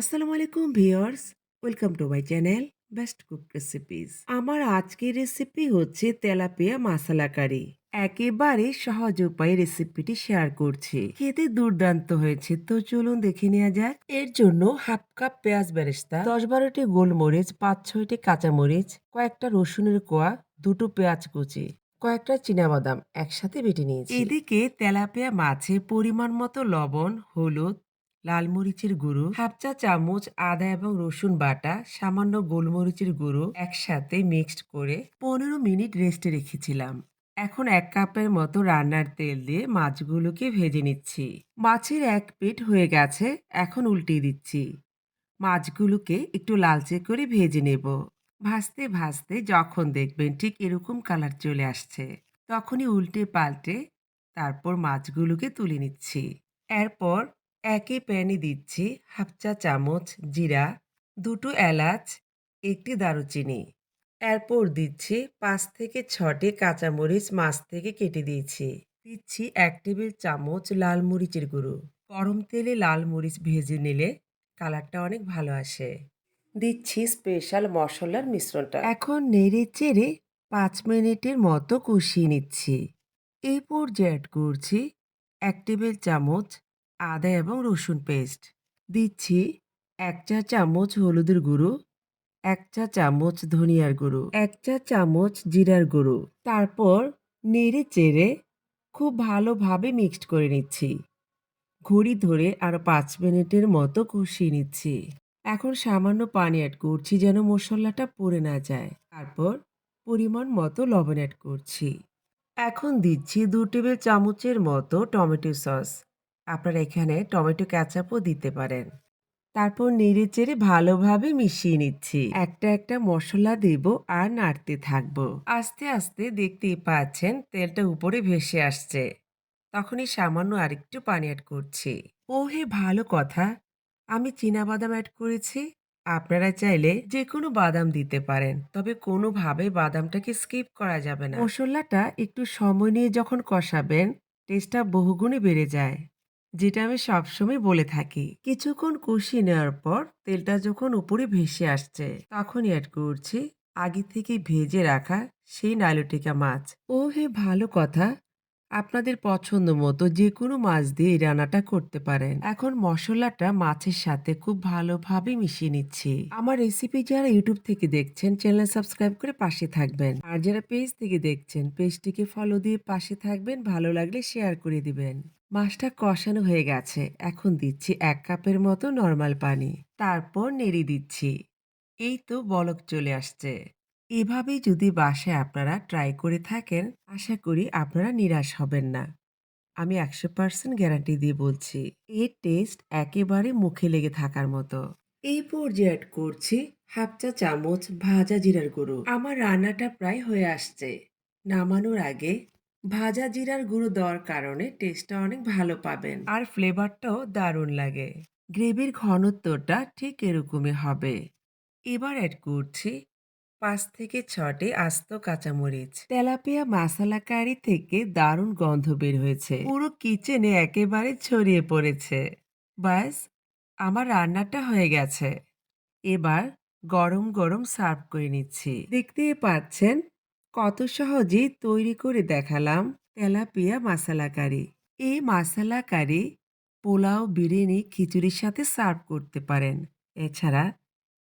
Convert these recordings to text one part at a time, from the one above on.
আসসালামু আলাইকুম viewers, welcome to my channel best cook recipes. আমার আজকের রেসিপি হচ্ছে তেলাপিয়া মাসালা কারি। একেবারে সহজ উপায়ে রেসিপিটি শেয়ার করছি। খেতে দুর্দান্ত হয়েছে। তো চলুন দেখে নেওয়া যাক। এর জন্য হাফ কাপ পেঁয়াজ বেরেস্তা, দশ বারোটি গোলমরিচ, পাঁচ ছয়টি কাঁচামরিচ, কয়েকটা রসুনের কোয়া, দুটো পেঁয়াজ কুচি, কয়েকটা চীনাবাদাম একসাথে বেটে নিয়েছি। এদিকে তেলাপিয়া মাছে পরিমাণ মতো লবণ, হলুদ লাল মরিচের গুঁড়ো, হাফ চা চামচ আদা এবং রসুন বাটা, সামান্য গোলমরিচের গুঁড়ো একসাথে মিক্সড করে পনেরো মিনিট রেস্টে রেখেছিলাম। এখন এক কাপের মতো রান্নার তেল দিয়ে মাছগুলোকে ভেজে নিচ্ছি। মাছের এক পিঠ হয়ে গেছে, এখন উল্টিয়ে দিচ্ছি। মাছগুলোকে একটু লালচে করে ভেজে নেব। ভাজতে ভাজতে যখন দেখবেন ঠিক এরকম কালার চলে আসছে, তখনই উল্টে পাল্টে তারপর মাছগুলোকে তুলে নিচ্ছি। এরপর একই প্যানে দিচ্ছি হাফ চা চামচ জিরা, দুটো এলাচ, একটি দারুচিনি। এরপর দিচ্ছি পাঁচ থেকে ছটি কাঁচামরিচ মাছ থেকে কেটে দিয়েছি। দিচ্ছি এক টেবিল চামচ লাল মরিচের গুঁড়ো। গরম তেলে লাল মরিচ ভেজে নিলে কালারটা অনেক ভালো আসে। দিচ্ছি স্পেশাল মশলার মিশ্রণটা। এখন নেড়ে চেড়ে পাঁচ মিনিটের মতো কষিয়ে নিচ্ছি। এই পর্যায়ে অ্যাড করছি এক টেবিল চামচ আদা এবং রসুন পেস্ট দিচ্ছি এক চা চামচ হলুদের গুঁড়ো, এক চা চামচ ধনিয়ার গুঁড়ো, এক চা চামচ জিরার গুঁড়ো। তারপর নেড়ে চেড়ে খুব ভালোভাবে মিক্সড করে নিচ্ছি। ঘড়ি ধরে আরও পাঁচ মিনিটের মতো কষিয়ে নিচ্ছি। এখন সামান্য পানি অ্যাড করছি যেন মশলাটা পড়ে না যায়। তারপর পরিমাণ মতো লবণ অ্যাড করছি। এখন দিচ্ছি দু টেবিল চামচের মতো টমেটো সস আপনারা এখানে টমেটো ক্যাচাপও দিতে পারেন। তারপর নেড়ে চেড়ে ভালোভাবে মিশিয়ে নিচ্ছি। একটা একটা মশলা দেব আর নাড়তে থাকব। আস্তে আস্তে দেখতেই পাচ্ছেন তেলটা উপরে ভেসে আসছে। তখনই সামান্য আরেকটু পানি অ্যাড করছি। ও হে ভালো কথা। আমি বাদাম অ্যাড করেছি। আপনারা চাইলে যে কোনো বাদাম দিতে পারেন, তবে কোনোভাবে বাদামটাকে স্কিপ করা যাবে না। মশলাটা একটু সময় নিয়ে যখন কষাবেন টেস্টটা বহুগুণে বেড়ে যায়। যেটা আমি সবসময় বলে থাকি। কিছুক্ষণ কষিয়ে নেওয়ার পর তেলটা যখন উপরে ভেসে আসছে, তখনই অ্যাড করছি আগে থেকে ভেজে রাখা সেই নাইলোটিকা মাছ। ও হে ভালো কথা। আপনাদের পছন্দ মতো যে কোনো মাছ দিয়ে এই রান্নাটা করতে পারেন। এখন মশলাটা মাছের সাথে খুব ভালোভাবে মিশিয়ে নিচ্ছি। আমার রেসিপি যারা ইউটিউব থেকে দেখছেন চ্যানেল সাবস্ক্রাইব করে পাশে থাকবেন। আর যারা পেজ থেকে দেখছেন পেজটিকে ফলো দিয়ে পাশে থাকবেন। ভালো লাগলে শেয়ার করে দিবেন। মাছটা কষানো হয়ে গেছে। এখন দিচ্ছি এক কাপের মতো নর্মাল পানি। তারপর নেড়ে দিচ্ছি। এই তো বলক চলে আসছে। এভাবেই যদি বাসায় আপনারা ট্রাই করে থাকেন, আশা করি আপনারা নিরাশ হবেন না। আমি একশো পার্সেন্ট গ্যারান্টি দিয়ে বলছি এর টেস্ট একেবারে মুখে লেগে থাকার মতো। এই পর্যায়ে অ্যাড করছি হাফ চা চামচ ভাজা জিরার গুঁড়ো। আমার রান্নাটা প্রায় হয়ে আসছে। নামানোর আগে ভাজা জিরার গুঁড়ো দেওয়ার কারণে টেস্টটা অনেক ভালো পাবেন। আর ফ্লেভারটাও দারুণ লাগে। গ্রেভির ঘনত্বটা ঠিক এরকমই হবে। এবার অ্যাড করছি পাঁচ থেকে ছটি আস্ত কাঁচামরিচ। তেলাপিয়া মাসালা কারি থেকে দারুণ গন্ধ বের হয়েছে। পুরো কিচেনে একেবারে ছড়িয়ে পড়েছে। ব্যাস, আমার রান্নাটা হয়ে গেছে। এবার গরম গরম সার্ভ করে নিচ্ছি। দেখতেই পাচ্ছেন কত সহজেই তৈরি করে দেখালাম তেলাপিয়া মাসালা কারি এই মাসালা কারি পোলাও, বিরিয়ানি, খিচুড়ির সাথে সার্ভ করতে পারেন। এছাড়া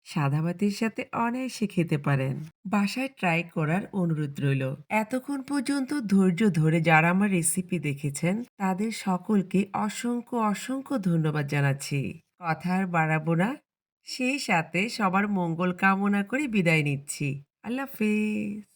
সাদা ভাতের সাথে অনায়াসে খেতে পারেন। বাসায় ট্রাই করার অনুরোধ রইল। এতক্ষণ পর্যন্ত ধৈর্য ধরে যারা আমার রেসিপি দেখেছেন, তাদের সকলকে অসংখ্য অসংখ্য ধন্যবাদ জানাচ্ছি। কথা আর বাড়াবো না। সেই সাথে সবার মঙ্গল কামনা করে বিদায় নিচ্ছি। আল্লাহ হাফেজ।